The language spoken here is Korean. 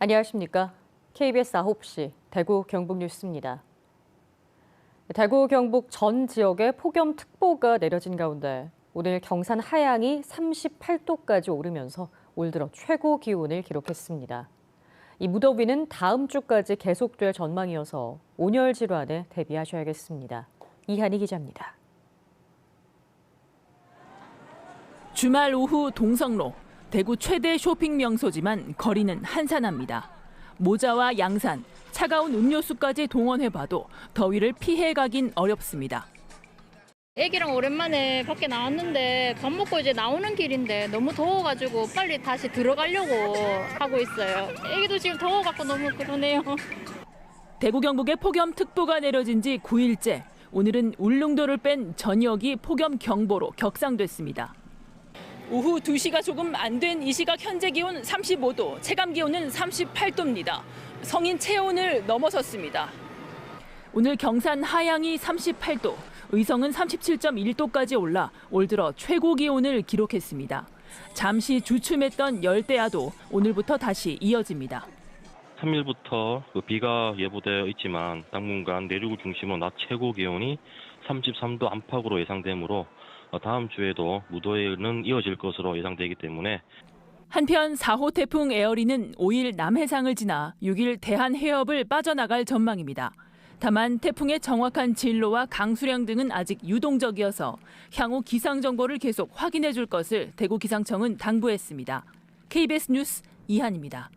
안녕하십니까. KBS 9시 대구 경북 뉴스입니다. 대구 경북 전 지역에 폭염특보가 내려진 가운데 오늘 경산 하양이 38도까지 오르면서 올 들어 최고 기온을 기록했습니다. 이 무더위는 다음 주까지 계속될 전망이어서 온열 질환에 대비하셔야겠습니다. 이한희 기자입니다. 주말 오후 동성로 대구 최대 쇼핑 명소지만 거리는 한산합니다. 모자와 양산, 차가운 음료수까지 동원해봐도 더위를 피해가긴 어렵습니다. 애기랑 오랜만에 밖에 나왔는데 밥 먹고 이제 나오는 길인데 너무 더워가지고 빨리 다시 들어가려고 하고 있어요. 애기도 지금 더워갖고 너무 그러네요. 대구 경북에 폭염특보가 내려진 지 9일째. 오늘은 울릉도를 뺀 전역이 폭염 경보로 격상됐습니다. 오후 2시가 조금 안 된 이 시각 현재 기온 35도, 체감 기온은 38도입니다. 성인 체온을 넘어섰습니다. 오늘 경산 하양이 38도, 의성은 37.1도까지 올라 올 들어 최고 기온을 기록했습니다. 잠시 주춤했던 열대야도 오늘부터 다시 이어집니다. 3일부터 그 비가 예보되어 있지만 당분간 내륙을 중심으로 낮 최고 기온이 33도 안팎으로 예상되므로 어, 다음 주에도 무더위는 이어질 것으로 예상되기 때문에 한편 4호 태풍 에어리는 5일 남해상을 지나 6일 대한 해협을 빠져나갈 전망입니다. 다만 태풍의 정확한 진로와 강수량 등은 아직 유동적이어서 향후 기상 정보를 계속 확인해 줄 것을 대구 기상청은 당부했습니다. KBS 뉴스 이한입니다.